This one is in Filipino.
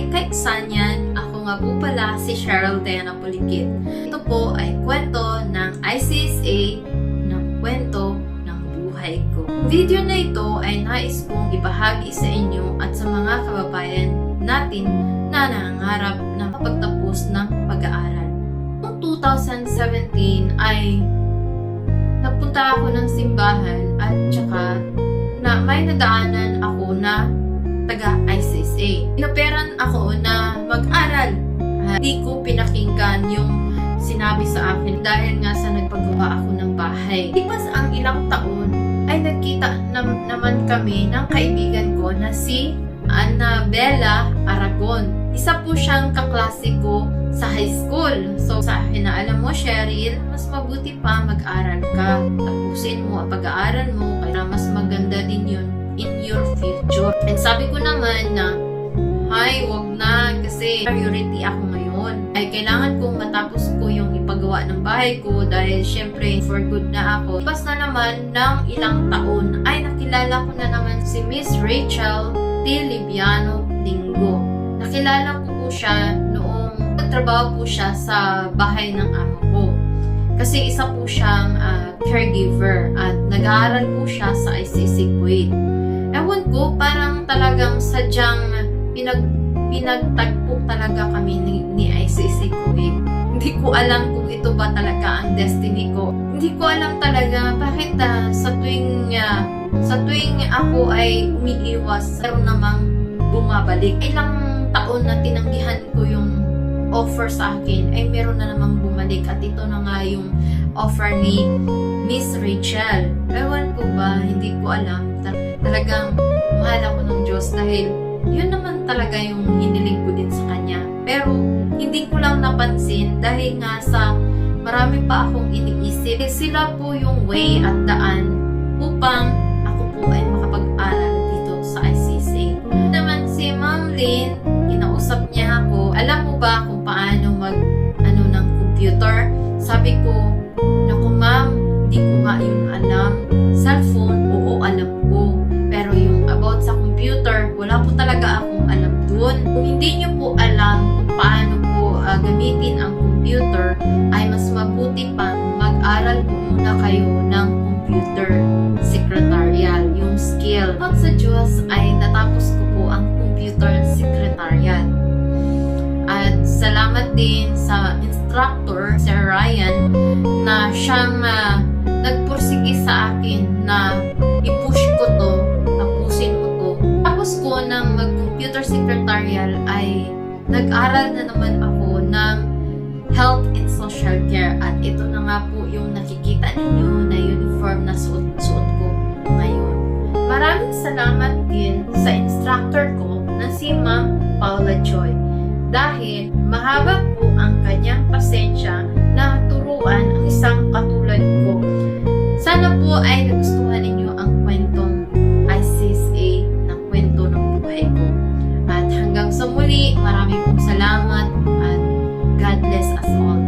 Hi, Kaiksanyan! Ako nga po pala si Cheryl Diana Pulikit. Ito po ay kwento ng ICSA ng kwento ng buhay ko. Video na ito ay nais kong ibahagi sa inyo at sa mga kababayan natin na nangangarap na mapagtapos ng pag-aaral. Noong 2017 ay napunta ako ng simbahan at tsaka na may nadaanan ako na taga ICSA. Inoperan ako na mag-aral. Hindi ko pinakinggan yung sinabi sa akin dahil nga sa nagpagawa ako ng bahay. Lipas ang ilang taon ay nagkita nam- naman kami ng kaibigan ko na si Annabella Aragon. Isa po siyang kaklase ko sa high school. So sa akin na alam mo, Cheryl, mas mabuti pa mag-aral ka. Tapusin mo pag-aaral mo kaya mas maganda din yun in your future. And sabi ko naman na, Hay, wag na kasi priority ako ngayon. Ay kailangan kong matapos ko yung ipagawa ng bahay ko dahil syempre for good na ako. Pas na naman ng ilang taon ay nakilala ko na naman si Miss Rachel T. Libiano Linggo. Nakilala ko po siya noong nagtrabaho po siya sa bahay ng amo ko. Kasi isa po siyang ah, caregiver at nag-aaral po siya sa ICC Kuwait. Ewan ko, parang talagang sadyang pinag, pinagtagpo talaga kami ni, ni ICC Kuwait. Hindi ko alam kung ito ba talaga ang destiny ko. Hindi ko alam talaga bakit ah, sa tuwing ah, sa tuwing ako ay umiiwas, meron namang bumabalik. Ilang taon na tinanggihan ko yung offer sa akin, ay meron na namang bumalik. At ito na nga yung offer ni Miss Rachel. Ewan ko ba, hindi ko alam. Ta- talagang mahal ako ng Diyos dahil yun naman talaga yung hiniling ko din sa Kanya. Pero hindi ko lang napansin dahil nga sa marami pa akong iniisip. Sila po yung way at daan upang ako po ay makapag-aral dito sa ICC. Naman si Ma'am Lynn, kinausap niya ako. Alam mo ba kung paano mag ano ng computer? Sabi ko, naku ma'am, mabuti mag-aral po muna kayo ng computer secretarial, yung skill. At sa Diyos ay natapos ko po ang computer secretarial. At salamat din sa instructor, Sir Ryan, na siyang ah, nagpursige sa akin na i-push ko to, tapusin mo to. Tapos ko ng mag-computer secretarial ay nag-aral na naman ako nga po yung nakikita ninyo na uniform na suot, suot ko ngayon. Maraming salamat din sa instructor ko na si Ma'am Paula Joy dahil mahaba po ang kanyang pasensya na turuan ang isang katulad ko. Sana po ay nagustuhan ninyo ang kwentong ICSA na kwento ng buhay ko. At hanggang sa muli, maraming pong salamat at God bless us all.